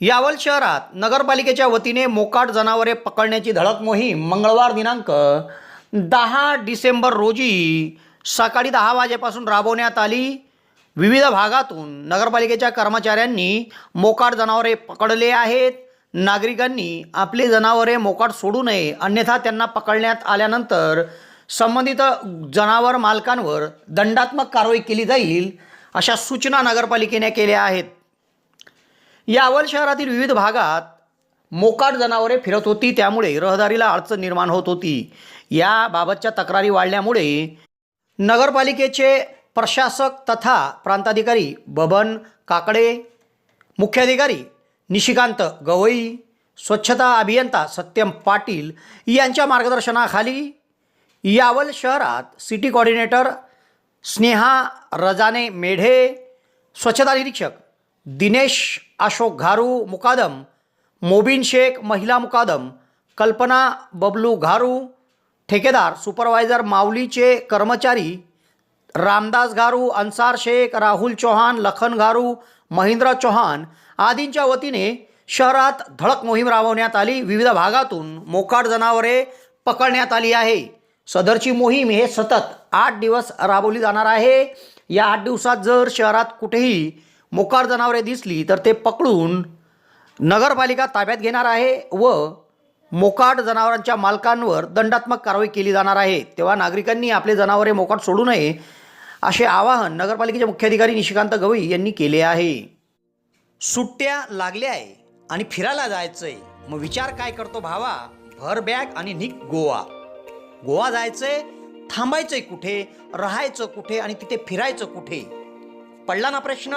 यावल शहरात नगरपालिकेच्या वतीने मोकाट जनावरे पकडण्याची धडक मोहीम मंगळवार दिनांक दहा डिसेंबर रोजी सकाळी दहा वाजेपासून राबवण्यात आली. विविध भागातून नगरपालिकेच्या कर्मचाऱ्यांनी मोकाट जनावरे पकडले आहेत. नागरिकांनी आपली जनावरे मोकाट सोडू नये अन्यथा त्यांना पकडण्यात आल्यानंतर संबंधित जनावर मालकांवर दंडात्मक कारवाई केली जाईल अशा सूचना नगरपालिकेने केल्या आहेत. यावल शहरातील विविध भागात मोकाट जनावरे फिरत होती. त्यामुळे रहदारीला अडचण निर्माण होत होती. याबाबतच्या तक्रारी वाढल्यामुळे नगरपालिकेचे प्रशासक तथा प्रांताधिकारी बबन काकडे मुख्याधिकारी निशिकांत गवई स्वच्छता अभियंता सत्यम पाटील यांच्या मार्गदर्शनाखाली यावल शहरात सिटी कॉर्डिनेटर स्नेहा रजाने मेढे स्वच्छता निरीक्षक दिनेश अशोक घारू मुकादम मोबिन शेख महिला मुकादम कल्पना बबलू घारू ठेकेदार सुपरवायझर माऊलीचे कर्मचारी रामदास घारू अन्सार शेख राहुल चौहान लखन घारू महेंद्र चौहान आदींच्या वतीने शहरात धडक मोहीम राबवण्यात आली. विविध भागातून मोकाट जनावरे पकडण्यात आली आहे. सदरची मोहीम हे सतत आठ दिवस राबवली जाणार आहे. या आठ दिवसात जर शहरात कुठेही मोकाट जनावरे दिसली तर ते पकडून नगरपालिका ताब्यात घेणार आहे व मोकाट जनावरांच्या मालकांवर दंडात्मक कारवाई केली जाणार आहे. तेव्हा नागरिकांनी आपले जनावरे मोकाट सोडू नये असे आवाहन नगरपालिकेचे मुख्याधिकारी निशिकांत गवई यांनी केले आहे. सुट्ट्या लागल्या आहे आणि फिरायला जायचंय. मग विचार काय करतो भावा? भर बॅग आणि निक गोवा. गोवा जायचंय थांबायचंय कुठे राहायचं कुठे आणि तिथे फिरायचं कुठे? पडला ना प्रश्न?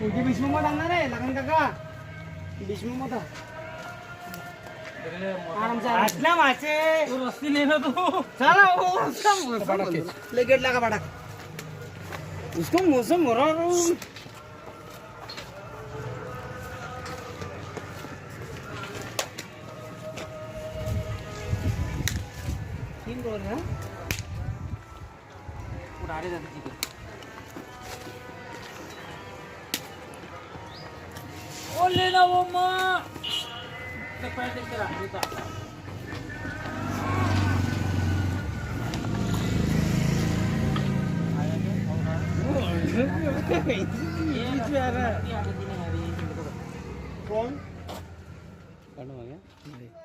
तुझी भीष्म आणणार आहे लग्न काका. आटल्या माचे रस्ती नेलो तू चला हो लेगेट लागा बाडा उसको मौसम हो रहा 거냐? 물 아래다 지금. 올리나 엄마. 빨리 땡겨라. 됐다. 이줄 알아. 돈? 얼마 가냐? 네.